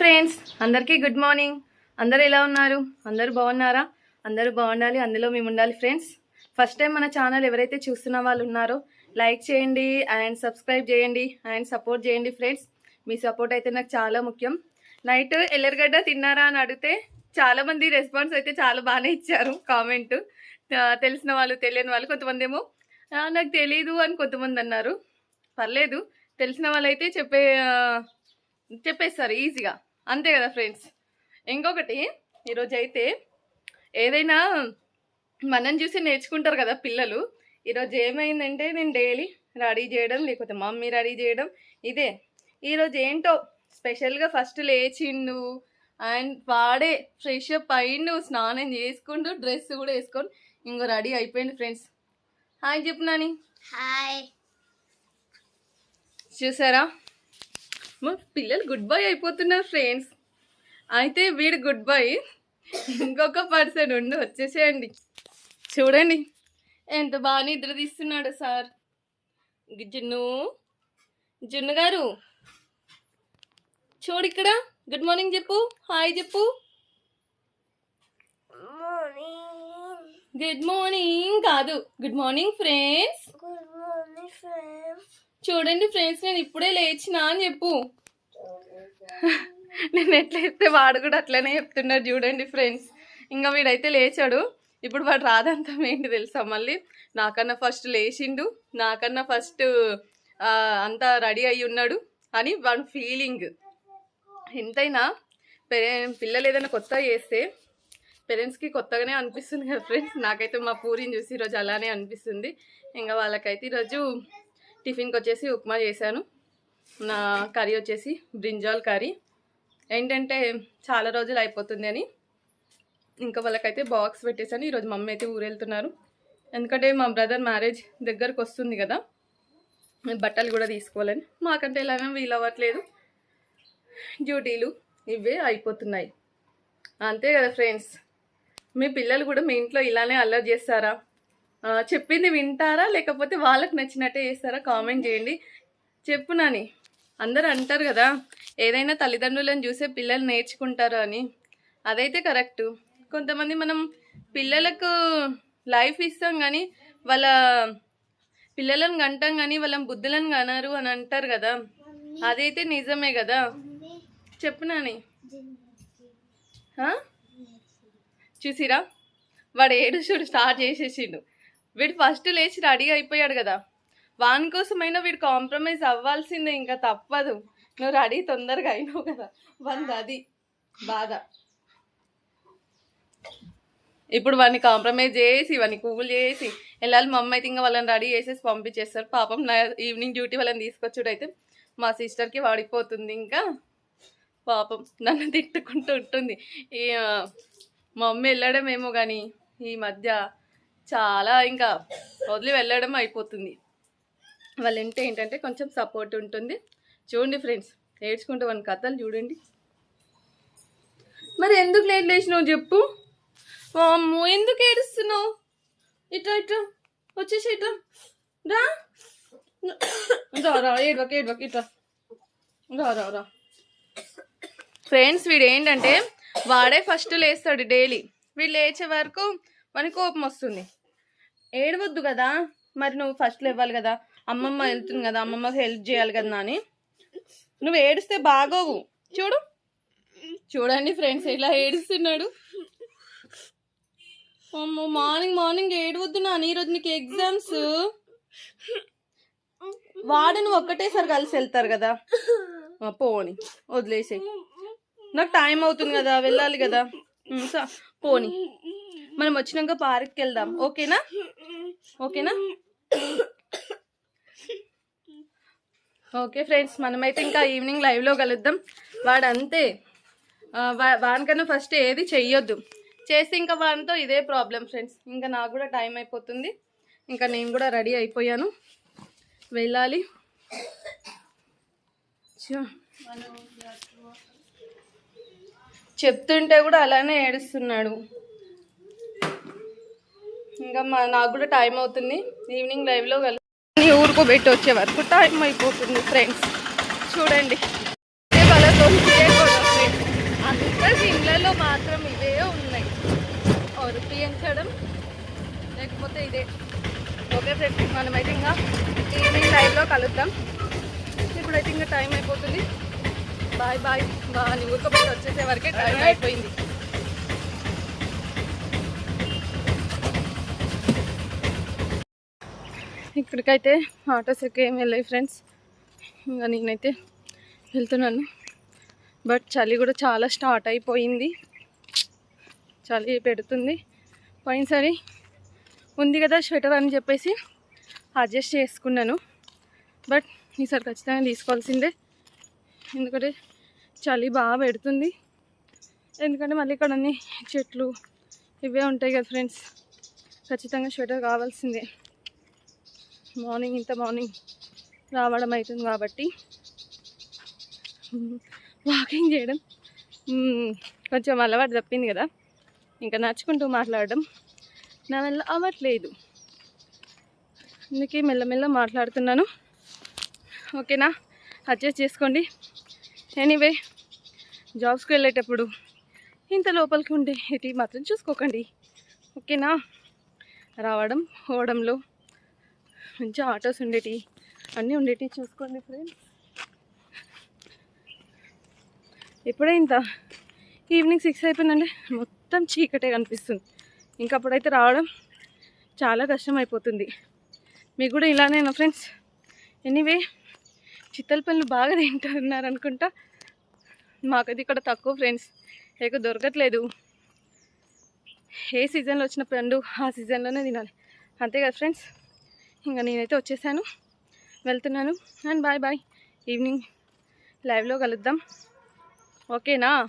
Friends అందరికీ good morning అందరు ఎలా ఉన్నారు? అందరూ బాగున్నారా? అందరూ బాగుండాలి. అందులో మేము ఉండాలి ఫ్రెండ్స్ ఫస్ట్ టైం మన ఛానల్ ఎవరైతే చూస్తున్న వాళ్ళు ఉన్నారో లైక్ చేయండి అండ్ సబ్స్క్రైబ్ చేయండి అండ్ సపోర్ట్ చేయండి ఫ్రెండ్స్ మీ సపోర్ట్ అయితే నాకు చాలా ముఖ్యం. నైట్ ఎల్లరిగడ్డ తిన్నారా అని అడిగితే చాలామంది రెస్పాన్స్ అయితే చాలా బాగానే ఇచ్చారు కామెంట్ తెలిసిన వాళ్ళు తెలియని వాళ్ళు కొంతమంది ఏమో నాకు తెలీదు అని కొంతమంది అన్నారు. పర్లేదు. తెలిసిన వాళ్ళైతే చెప్పే చెప్పేస్తారు ఈజీగా అంతే కదా ఫ్రెండ్స్? ఇంకొకటి ఈరోజు అయితే ఏదైనా మనం చూసి నేర్చుకుంటారు కదా పిల్లలు ఈరోజు ఏమైందంటే నేను డైలీ రెడీ చేయడం లేకపోతే మమ్మీ రెడీ చేయడం ఇదే. ఈరోజు ఏంటో స్పెషల్గా ఫస్ట్ లేచిండు అండ్ వాడే ఫ్రెష్ అప్ అయిండు స్నానం చేసుకుంటూ డ్రెస్ కూడా వేసుకొని ఇంకో రెడీ అయిపోయింది ఫ్రెండ్స్. హాయ్ చెప్పు నాని. హాయ్. చూసారా? మా పిల్లలు గుడ్ బై అయిపోతున్నారు ఫ్రెండ్స్ అయితే వీడు గుడ్ బై ఇంకొక పర్సన్ ఉండి వచ్చేసేయండి. చూడండి ఎంత బాగా నిద్ర తీస్తున్నాడు సార్. జున్ను జున్ను గారు చూడు ఇక్కడ. గుడ్ మార్నింగ్ చెప్పు హాయ్ చెప్పు. గుడ్ మార్నింగ్ కాదు good morning friends good morning friends చూడండి ఫ్రెండ్స్ నేను ఇప్పుడే లేచిన అని చెప్పు. నేను ఎట్లయితే వాడు కూడా అట్లనే చెప్తున్నాడు చూడండి ఫ్రెండ్స్. ఇంకా వీడైతే లేచాడు. ఇప్పుడు వాడు రాదంతం ఏంటి తెలుసా మళ్ళీ? నాకన్నా ఫస్ట్ లేచిండు. నాకన్నా ఫస్ట్ అంతా రెడీ అయి ఉన్నాడు అని వాడి ఫీలింగ్ ఎంతైనా పిల్లలు ఏదైనా కొత్త చేస్తే పేరెంట్స్కి కొత్తగానే అనిపిస్తుంది కదా ఫ్రెండ్స్. నాకైతే మా పూరిని చూసి ఈరోజు అలానే అనిపిస్తుంది. ఇంకా వాళ్ళకైతే ఈరోజు టిఫిన్కి వచ్చేసి ఉప్మా చేశాను. నా కర్రీ వచ్చేసి బ్రింజాల్ కర్రీ. ఏంటంటే చాలా రోజులు అయిపోతుంది అని. ఇంకా వాళ్ళకైతే బాక్స్ పెట్టేశాను. ఈరోజు మమ్మీ అయితే ఊరెళ్తున్నారు. ఎందుకంటే మా బ్రదర్ మ్యారేజ్ దగ్గరకు వస్తుంది కదా. బట్టలు కూడా తీసుకోవాలని. మాకంటే ఇలానే వీలు అవ్వట్లేదు. డ్యూటీలు ఇవే అయిపోతున్నాయి. అంతే కదా ఫ్రెండ్స్. మీ పిల్లలు కూడా మీ ఇంట్లో ఇలానే అల్లరి చేస్తారా? చెప్పింది వింటారా? లేకపోతే వాళ్ళకి నచ్చినట్టే చేస్తారా? కామెంట్ చేయండి. చెప్పు నాని. అందరూ అంటారు కదా ఏదైనా తల్లిదండ్రులను చూసే పిల్లలు నేర్చుకుంటారు అని. అదైతే కరెక్ట్. కొంతమంది మనం పిల్లలకు లైఫ్ ఇస్తాం కానీ వాళ్ళ పిల్లలను కంటాం కానీ వాళ్ళ బుద్ధులను కనరు అని అంటారు కదా. అదైతే నిజమే కదా. చెప్పు నాని. చూసిరా? వాడు ఏడుచుడు స్టార్ట్ చేసేసిండు. వీడు ఫస్ట్ లేచి రెడీ అయిపోయాడు కదా. వాని కోసమైనా వీడు కాంప్రమైజ్ అవ్వాల్సిందే ఇంకా తప్పదు. నువ్వు రెడీ తొందరగా అయినావు కదా. వంద అది. బాధ. ఇప్పుడు వాడిని కాంప్రమైజ్ చేసి వాడిని కూల్ చేసి వెళ్ళాలి మా అమ్మ అయితే ఇంకా వాళ్ళని రెడీ చేసేసి పంపించేస్తారు. పాపం నా ఈవినింగ్ డ్యూటీ వాళ్ళని తీసుకొచ్చుడు అయితే మా సిస్టర్కి వాడిపోతుంది ఇంకా. పాపం నన్ను తిట్టుకుంటూ ఉంటుంది. ఈ మా మమ్మీ వెళ్ళడమేమో కానీ ఈ మధ్య చాలా ఇంకా వదిలి వెళ్ళడం అయిపోతుంది. వాళ్ళ ఇంటే ఏంటంటే కొంచెం సపోర్ట్ ఉంటుంది. చూడండి ఫ్రెండ్స్ ఏడ్చుకుంటూ వాళ్ళ కథలు చూడండి. మరి ఎందుకు లేట్ లేచినావు చెప్పు? అమ్మో ఎందుకు ఏడుస్తున్నావు? ఇట్లా ఇట్లా వచ్చేసి ఇట్లా రా. రా రా ఏడ్వక ఏడ్వక ఇట్లా రా. రా రా ఫ్రెండ్స్ వీడు ఏంటంటే వాడే ఫస్ట్ లేస్తాడు డైలీ వీడు లేచే వరకు మనకి కోపం వస్తుంది. ఏడవద్దు కదా. మరి నువ్వు ఫస్ట్లో ఇవ్వాలి కదా. అమ్మమ్మ వెళ్తుంది కదా. అమ్మమ్మకి హెల్ప్ చేయాలి కదా అని నువ్వు ఏడిస్తే బాగోవు. చూడు. చూడండి ఫ్రెండ్స్ ఇలా ఏడుస్తున్నాడు. అమ్మో మార్నింగ్ మార్నింగ్ ఏడవద్దు నాని. ఈరోజు నీకు ఎగ్జామ్స్ వాడు నువ్వు ఒక్కటేసారి కలిసి వెళ్తారు కదా. పోని. వదిలేసేయి. నాకు టైం అవుతుంది కదా. వెళ్ళాలి కదా. పోనీ పోని. మనం వచ్చినాక పార్క్కి వెళ్దాం. ఓకేనా? ఓకేనా? ఓకే ఫ్రెండ్స్ మనమైతే ఇంకా ఈవినింగ్ లైవ్లో కలుద్దాం. వాడు అంతే వా- వానికన్నా ఫస్ట్ ఏది చెయ్యొద్దు. చేస్తే ఇంకా వానితో ఇదే ప్రాబ్లం ఫ్రెండ్స్ ఇంకా నాకు కూడా టైం అయిపోతుంది. ఇంకా నేను కూడా రెడీ అయిపోయాను. వెళ్ళాలి. చెప్తుంటే కూడా అలానే ఏడుస్తున్నాడు. ఇంకా మా నాకు కూడా టైం అవుతుంది. ఈవినింగ్ లైవ్లో కలిసి ఊరుకు పెట్టి వచ్చే వరకు టైం అయిపోతుంది ఫ్రెండ్స్ చూడండి. అంత ఇళ్ళలో మాత్రం ఇవే ఉన్నాయి. ఎవరు పీయించడం లేకపోతే ఇదే. ఓకే ఫ్రెండ్స్ మనమైతే ఇంకా ఈవినింగ్ లైవ్లో కలుద్దాం. ఇప్పుడైతే ఇంకా టైం అయిపోతుంది. బాయ్ బాయ్ బాగా ఊరుకోబెట్టి వచ్చేసే వరకే టైం అయిపోయింది. ఇక్కడికైతే ఆటోస్ ఎక్కువ ఏం వెళ్ళాయి ఫ్రెండ్స్. ఇంకా నేనైతే వెళ్తున్నాను. బట్ చలి కూడా చాలా స్టార్ట్ అయిపోయింది. చలి పెడుతుంది. పోయినసారి ఉంది కదా స్వెటర్ అని చెప్పేసి అడ్జస్ట్ చేసుకున్నాను. బట్ ఈసారి ఖచ్చితంగా తీసుకోవాల్సిందే. ఎందుకంటే చలి బాగా పెడుతుంది. ఎందుకంటే మళ్ళీ ఇక్కడ అన్ని చెట్లు ఇవే ఉంటాయి కదా ఫ్రెండ్స్. ఖచ్చితంగా స్వెటర్ కావాల్సిందే. మార్నింగ్ ఇంత మార్నింగ్ రావడం అవుతుంది కాబట్టి వాకింగ్ చేయడం కొంచెం అలవాటు తప్పింది కదా. ఇంకా నడుచుకుంటూ మాట్లాడడం నా వల్ల అవ్వట్లేదు. అందుకే మెల్లమెల్ల మాట్లాడుతున్నాను. ఓకేనా? అడ్జస్ట్ చేసుకోండి. ఎనీవే జాబ్స్కి వెళ్ళేటప్పుడు ఇంత లోపలికి ఉండే ఇది మాత్రం చూసుకోకండి. ఓకేనా? రావడం పోవడంలో మంచి ఆటోస్ ఉండేటి. అన్నీ ఉండేటి చూసుకోండి ఫ్రెండ్స్ ఇప్పుడే ఇంత. ఈవినింగ్ సిక్స్ అయిపోయిందంటే మొత్తం చీకటే కనిపిస్తుంది. ఇంకా అప్పుడైతే రావడం చాలా కష్టం అయిపోతుంది మీకు కూడా ఇలానేనా ఫ్రెండ్స్ ఎనీవే చిత్తల పనులు బాగా తింటున్నారు అనుకుంటా. మాకది ఇక్కడ తక్కువ ఫ్రెండ్స్ లేక దొరకట్లేదు. ఏ సీజన్లో వచ్చిన పండు ఆ సీజన్లోనే తినాలి. అంతే కదా ఫ్రెండ్స్ ఇంకా నేనైతే వచ్చేసాను. వెళ్తున్నాను. And bye bye. ఈవినింగ్ లైవ్లో కలుద్దాం. ఓకేనా?